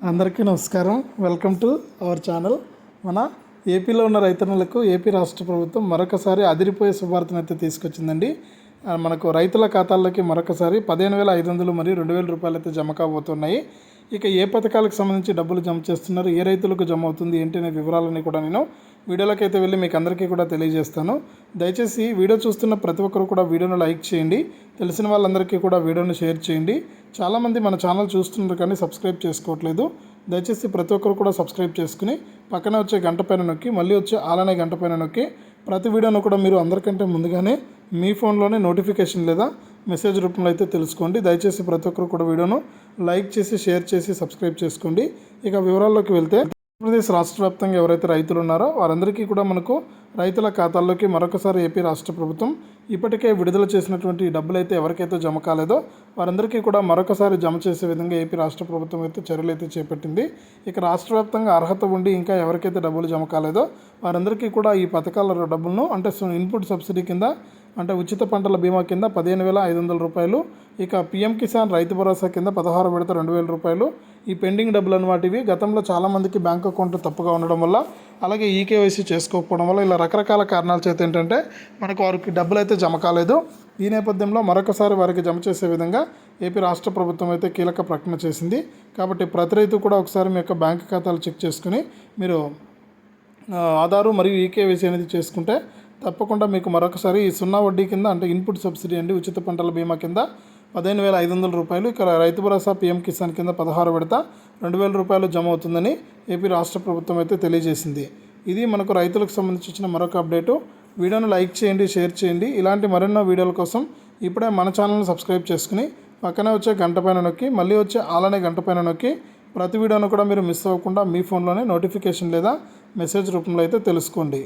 అందరికీ నమస్కారం. Welcome to our channel మన ఏపీలో ఉన్న రైతన్నలకు ఏపీ రాష్ట్ర ప్రభుత్వం మరొకసారి అదిరిపోయే శుభార్తను అయితే తీసుకొచ్చిందండి. మనకు రైతుల ఖాతాల్లోకి మరొకసారి పదిహేను వేల ఐదు వందలు మరియు రెండు వేల రూపాయలు అయితే జమ కాబోతున్నాయి. ఇక ఏ పథకాలకు సంబంధించి డబ్బులు జమ చేస్తున్నారు? ఏ రైతులకు జమ అవుతుంది? ఏంటి అనే వివరాలని కూడా నేను వీడియోలోకి అయితే వెళ్ళి మీకు అందరికీ కూడా తెలియజేస్తాను. దయచేసి వీడియో చూస్తున్న ప్రతి ఒక్కరు కూడా వీడియోను లైక్ చేయండి. తెలిసిన వాళ్ళందరికీ కూడా వీడియోను షేర్ చేయండి. చాలామంది మన ఛానల్ చూస్తున్నారు కానీ సబ్స్క్రైబ్ చేసుకోవట్లేదు. దయచేసి ప్రతి ఒక్కరు కూడా సబ్స్క్రైబ్ చేసుకుని పక్కన వచ్చే గంట పైన నొక్కి మళ్ళీ వచ్చే ఆలనే గంట పైన నొక్కి ప్రతి వీడియోను కూడా మీరు అందరికంటే ముందుగానే మీ ఫోన్లోనే నోటిఫికేషన్ లేదా మెసేజ్ రూపంలో అయితే తెలుసుకోండి. దయచేసి ప్రతి ఒక్కరు కూడా వీడియోను లైక్ చేసి షేర్ చేసి సబ్స్క్రైబ్ చేసుకోండి. ఇక వివరాల్లోకి వెళ్తే ఆంధ్రప్రదేశ్ రాష్ట్ర వ్యాప్తంగా ఎవరైతే రైతులు ఉన్నారో వారందరికీ కూడా మనకు రైతుల ఖాతాల్లోకి మరొకసారి ఏపీ రాష్ట్ర ప్రభుత్వం ఇప్పటికే విడుదల చేసినటువంటి డబ్బులు అయితే ఎవరికైతే జమ కాలేదో వారందరికీ కూడా మరొకసారి జమ చేసే విధంగా ఏపీ రాష్ట్ర ప్రభుత్వం అయితే చర్యలు అయితే చేపట్టింది. ఇక రాష్ట్ర వ్యాప్తంగా అర్హత ఉండి ఇంకా ఎవరికైతే డబ్బులు జమ కాలేదో వారందరికీ కూడా ఈ పథకాల డబ్బులను అంటే ఇన్పుట్ సబ్సిడీ కింద అంటే ఉచిత పంటల బీమా కింద పదిహేను వేల ఐదు వందల రూపాయలు. ఇక పిఎం కిసాన్ రైతు భరోసా కింద పదహారు విడత రెండు వేల రూపాయలు. ఈ పెండింగ్ డబ్బులు అనేవి గతంలో చాలామందికి బ్యాంక్ అకౌంట్ తప్పుగా ఉండడం వల్ల అలాగే ఈకేవైసీ చేసుకోకపోవడం వల్ల ఇలా రకరకాల కారణాల చేత ఏంటంటే మనకు వారికి డబ్బులు అయితే జమ కాలేదు. ఈ నేపథ్యంలో మరొకసారి వారికి జమ చేసే విధంగా ఏపీ రాష్ట్ర ప్రభుత్వం అయితే కీలక ప్రకటన చేసింది. కాబట్టి ప్రతి రైతు కూడా ఒకసారి మీ యొక్క బ్యాంక్ ఖాతాలు చెక్ చేసుకుని మీరు ఆధారు మరియు ఈకేవైసీ అనేది చేసుకుంటే తప్పకుండా మీకు మరొకసారి ఈ సున్నా వడ్డీ కింద అంటే ఇన్పుట్ సబ్సిడీ అండి ఉచిత పంటల బీమా కింద పదిహేను వేల ఐదు వందల రూపాయలు. ఇక్కడ రైతు భరోసా పీఎం కిసాన్ కింద పదహారు విడత రెండు వేల రూపాయలు జమ అవుతుందని ఏపీ రాష్ట్ర ప్రభుత్వం అయితే తెలియజేసింది. ఇది మనకు రైతులకు సంబంధించిన మరొక అప్డేటు. వీడియోను లైక్ చేయండి షేర్ చేయండి. ఇలాంటి మరెన్నో వీడియోల కోసం ఇప్పుడే మన ఛానల్ని సబ్స్క్రైబ్ చేసుకుని పక్కనే వచ్చే గంట పైన నొక్కి మళ్ళీ వచ్చే ఆలనే గంట పైన నొక్కి ప్రతి వీడియోను కూడా మీరు మిస్ అవ్వకుండా మీ ఫోన్లోనే నోటిఫికేషన్ లేదా మెసేజ్ రూపంలో అయితే తెలుసుకోండి.